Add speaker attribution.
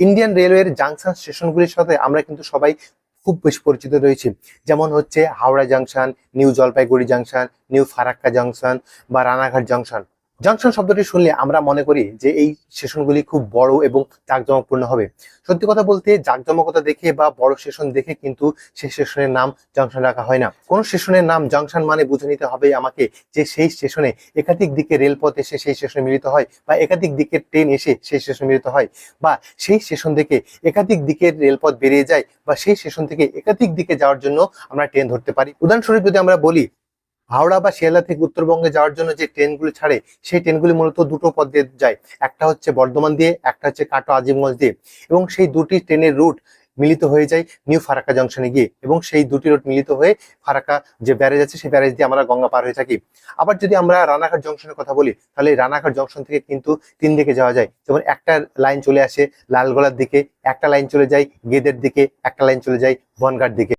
Speaker 1: Indian রেলওয়ের junction স্টেশনগুলির সাথে আমরা কিন্তু সবাই খুব বেশি পরিচিত রয়েছে। যেমন হচ্ছে Howrah junction new Jalpaiguri junction new Farakka junction বা রানাঘাট জাংশন জাংশন শব্দটি শুনলে আমরা মনে করি যে এই স্টেশনগুলি খুব বড় এবং জাঁকজমকপূর্ণ হবে। সত্যি কথা বলতে জাঁকজমকতা দেখে বা বড় স্টেশন দেখে কিন্তু সেই স্টেশনের নাম জাংশন রাখা হয় না। কোন স্টেশনের নাম জাংশন মানে বুঝে নিতে হবে আমাকে যে সেই স্টেশনে একাধিক দিকে রেলপথ এসে সেই স্টেশনে মিলিত হয় বা একাধিক দিকের ট্রেন এসে সেই স্টেশনে মিলিত হয় বা সেই স্টেশন থেকে একাধিক দিকের রেলপথ বেরিয়ে যায় বা সেই স্টেশন থেকে একাধিক দিকে যাওয়ার জন্য আমরা ট্রেন ধরতে পারি। উদাহরণস্বরূপ যদি আমরা বলি হাওড়া বা শিয়ালদা থেকে উত্তরবঙ্গে যাওয়ার জন্য যে ট্রেনগুলি ছাড়ে, সেই ট্রেনগুলি মূলত দুটো পথ দিয়ে যায়। একটা হচ্ছে বর্ধমান দিয়ে, একটা হচ্ছে কাটো আজিমগঞ্জ দিয়ে। এবং সেই দুটি ট্রেনের রুট মিলিত হয়ে যায় নিউ ফারাক্কা জংশনে গিয়ে। এবং সেই দুটি রুট মিলিত হয়ে ফারাক্কা যে ব্যারেজ আছে, সেই ব্যারেজ দিয়ে আমরা গঙ্গা পার হয়ে থাকি। আবার যদি আমরা রানাঘাট জংশনের কথা বলি, তাহলে রানাঘাট জংশন থেকে কিন্তু তিন দিকে যাওয়া যায়। যেমন একটা লাইন চলে আসে লালগোলার দিকে, একটা লাইন চলে যায় গেদের দিকে, একটা লাইন চলে যায় বনগার দিকে।